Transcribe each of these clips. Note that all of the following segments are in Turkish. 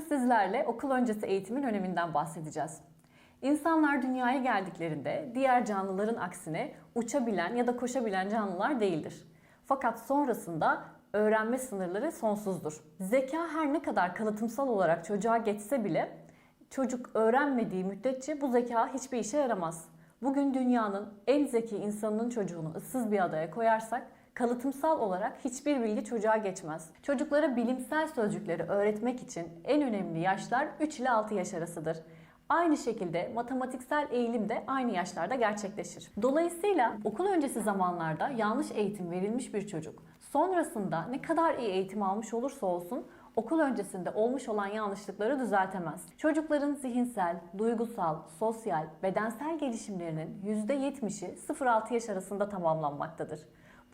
sizlerle okul öncesi eğitimin öneminden bahsedeceğiz. İnsanlar dünyaya geldiklerinde diğer canlıların aksine uçabilen ya da koşabilen canlılar değildir. Fakat sonrasında öğrenme sınırları sonsuzdur. Zeka her ne kadar kalıtımsal olarak çocuğa geçse bile çocuk öğrenmediği müddetçe bu zeka hiçbir işe yaramaz. Bugün dünyanın en zeki insanının çocuğunu ıssız bir adaya koyarsak kalıtımsal olarak hiçbir bilgi çocuğa geçmez. Çocuklara bilimsel sözcükleri öğretmek için en önemli yaşlar 3 ile 6 yaş arasıdır. Aynı şekilde matematiksel eğilim de aynı yaşlarda gerçekleşir. Dolayısıyla okul öncesi zamanlarda yanlış eğitim verilmiş bir çocuk sonrasında ne kadar iyi eğitim almış olursa olsun okul öncesinde olmuş olan yanlışlıkları düzeltemez. Çocukların zihinsel, duygusal, sosyal, bedensel gelişimlerinin %70'i 0-6 yaş arasında tamamlanmaktadır.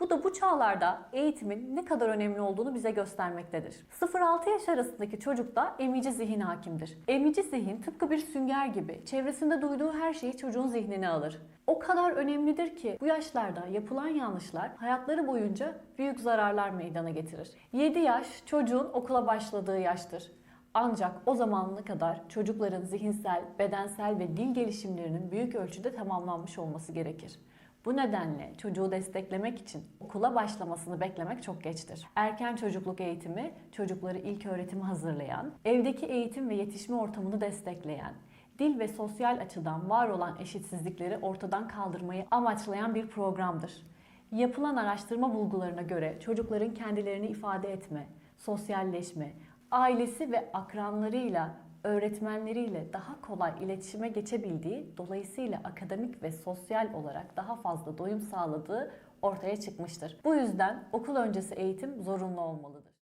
Bu da bu çağlarda eğitimin ne kadar önemli olduğunu bize göstermektedir. 0-6 yaş arasındaki çocukta emici zihin hakimdir. Emici zihin tıpkı bir sünger gibi çevresinde duyduğu her şeyi çocuğun zihnine alır. O kadar önemlidir ki bu yaşlarda yapılan yanlışlar hayatları boyunca büyük zararlar meydana getirir. 7 yaş çocuğun okula başladığı yaştır. Ancak o zamanına kadar çocukların zihinsel, bedensel ve dil gelişimlerinin büyük ölçüde tamamlanmış olması gerekir. Bu nedenle çocuğu desteklemek için okula başlamasını beklemek çok geçtir. Erken çocukluk eğitimi çocukları ilk öğretime hazırlayan, evdeki eğitim ve yetişme ortamını destekleyen, dil ve sosyal açıdan var olan eşitsizlikleri ortadan kaldırmayı amaçlayan bir programdır. Yapılan araştırma bulgularına göre çocukların kendilerini ifade etme, sosyalleşme, ailesi ve akranlarıyla öğretmenleriyle daha kolay iletişime geçebildiği, dolayısıyla akademik ve sosyal olarak daha fazla doyum sağladığı ortaya çıkmıştır. Bu yüzden okul öncesi eğitim zorunlu olmalıdır.